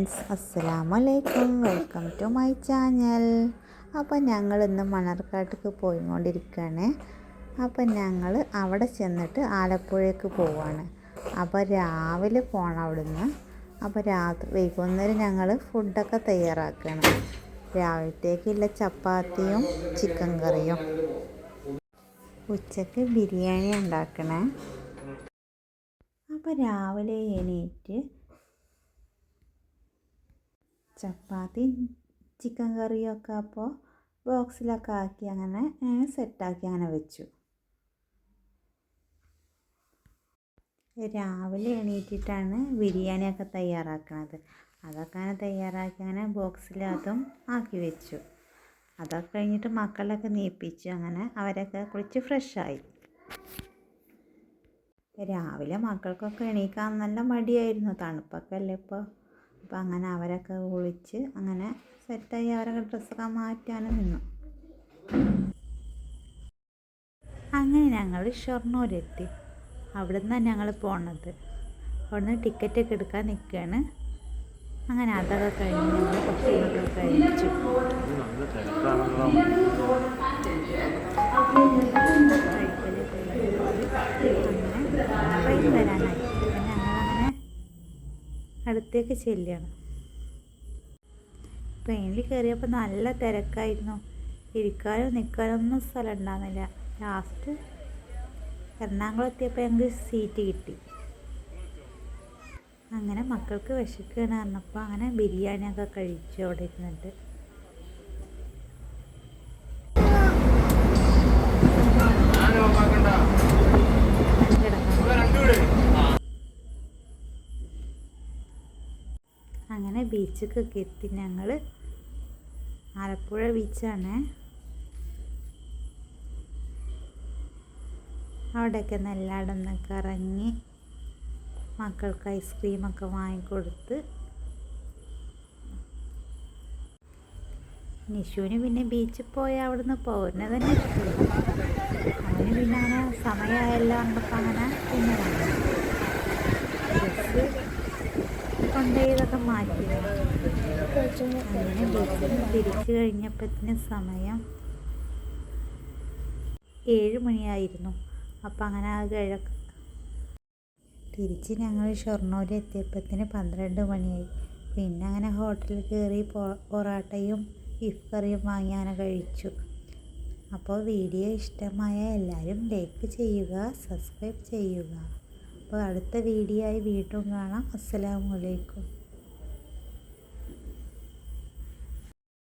Friends അസ്സലാമു അലൈക്കും welcome to my channel. അപ്പോൾ ഞങ്ങൾ ഇന്ന് മണർക്കാട്ടിക്ക് പോയിക്കൊണ്ടിരിക്കുകയാണ് അപ്പം ഞങ്ങൾ അവിടെ ചെന്നിട്ട് ആലപ്പുഴയ്ക്ക് പോവാണ്. അപ്പോൾ രാവിലെ പോകണം അവിടുന്ന്. അപ്പോൾ രാത്രി വൈകുന്നേരം ഞങ്ങൾ ഫുഡൊക്കെ തയ്യാറാക്കണം. രാവിലത്തേക്കുള്ള ചപ്പാത്തിയും ചിക്കൻ കറിയും. ഉച്ചയ്ക്ക് ബിരിയാണി ഉണ്ടാക്കണേ. അപ്പോൾ രാവിലെ എണീറ്റ് ചപ്പാത്തി ചിക്കൻ കറിയൊക്കെ അപ്പോൾ ബോക്സിലൊക്കെ ആക്കി അങ്ങനെ സെറ്റാക്കി അങ്ങനെ വെച്ചു. രാവിലെ എണീറ്റിട്ടാണ് ബിരിയാണിയൊക്കെ തയ്യാറാക്കുന്നത് അതൊക്കെ അങ്ങനെ തയ്യാറാക്കി അങ്ങനെ ബോക്സിൽ അതും ആക്കി വെച്ചു. അതൊക്കെ കഴിഞ്ഞിട്ട് മക്കളൊക്കെ നീപ്പിച്ചു അങ്ങനെ അവരൊക്കെ കുളിച്ച് ഫ്രഷായി. രാവിലെ മക്കൾക്കൊക്കെ എണീക്കാൻ നല്ല മടിയായിരുന്നു. തണുപ്പൊക്കെ അല്ലേ ഇപ്പോൾ അപ്പോൾ അങ്ങനെ അവരൊക്കെ വിളിച്ച് അങ്ങനെ സെറ്റായി അവരൊക്കെ ഡ്രസ്സൊക്കെ മാറ്റാനും നിന്നു. അങ്ങനെ ഞങ്ങൾ ഷൊർണൂരെത്തി. അവിടെ നിന്നാണ് ഞങ്ങൾ പോണത്. അവിടെ നിന്ന് ടിക്കറ്റൊക്കെ എടുക്കാൻ നിൽക്കുകയാണ് അങ്ങനെ അതൊക്കെ കഴിഞ്ഞ് ഞങ്ങൾ ഭക്ഷണമൊക്കെ കഴിച്ചു. ട്രെയിൻ വരാനായി അപ്പം അടുത്തേക്ക് ചെല്ലുകയാണ് ട്രെയിനിൽ കയറിയപ്പോൾ നല്ല തിരക്കായിരുന്നു. ഇരിക്കാനോ നിൽക്കാനോ ഒന്നും സ്ഥലം ഉണ്ടാകുന്നില്ല ലാസ്റ്റ് എറണാകുളം എത്തിയപ്പോൾ ഞങ്ങൾക്ക് സീറ്റ് കിട്ടി. അങ്ങനെ മക്കൾക്ക് വിശക്കുകയാണ് അങ്ങനെ ബിരിയാണിയൊക്കെ കഴിച്ചു അവിടെ ഇരുന്നിട്ട്. അങ്ങനെ ബീച്ചിക്കൊക്കെ എത്തി ഞങ്ങൾ ആലപ്പുഴ ബീച്ചാണ്. അവിടെയൊക്കെ നെല്ലാടം നിന്നൊക്കെ ഇറങ്ങി മക്കൾക്ക് ഐസ്ക്രീമൊക്കെ വാങ്ങിക്കൊടുത്ത്. നിഷുവിന് പിന്നെ ബീച്ചിൽ പോയ അവിടുന്ന് പോരുന്നത് തന്നെ അവന് പിന്നെ അങ്ങനെ സമയമായല്ലോ കണ്ടപ്പോൾ അങ്ങനെ പിന്നെ ഡ്രസ്സ് കൊണ്ടുപോയി ഇതൊക്കെ മാറ്റി അങ്ങനെ ബീച്ചിൽ തിരിച്ചു കഴിഞ്ഞപ്പോഴത്തിന് സമയം ഏഴ് മണിയായിരുന്നു. അപ്പം അങ്ങനെ ആ കിഴക്ക് തിരിച്ച് ഞങ്ങൾ ഷൊർണൂർ എത്തിയപ്പോഴത്തിന് പന്ത്രണ്ട് മണിയായി. പിന്നെ അങ്ങനെ ഹോട്ടലിൽ കയറി പൊറോട്ടയും ബീഫ് കറിയും വാങ്ങി അങ്ങനെ കഴിച്ചു. അപ്പോൾ വീഡിയോ ഇഷ്ടമായ എല്ലാവരും ലൈക്ക് ചെയ്യുക സബ്സ്ക്രൈബ് ചെയ്യുക. അപ്പോൾ അടുത്ത വീഡിയോ ആയി വീണ്ടും കാണാം. അസ്സലാമു അലൈക്കും.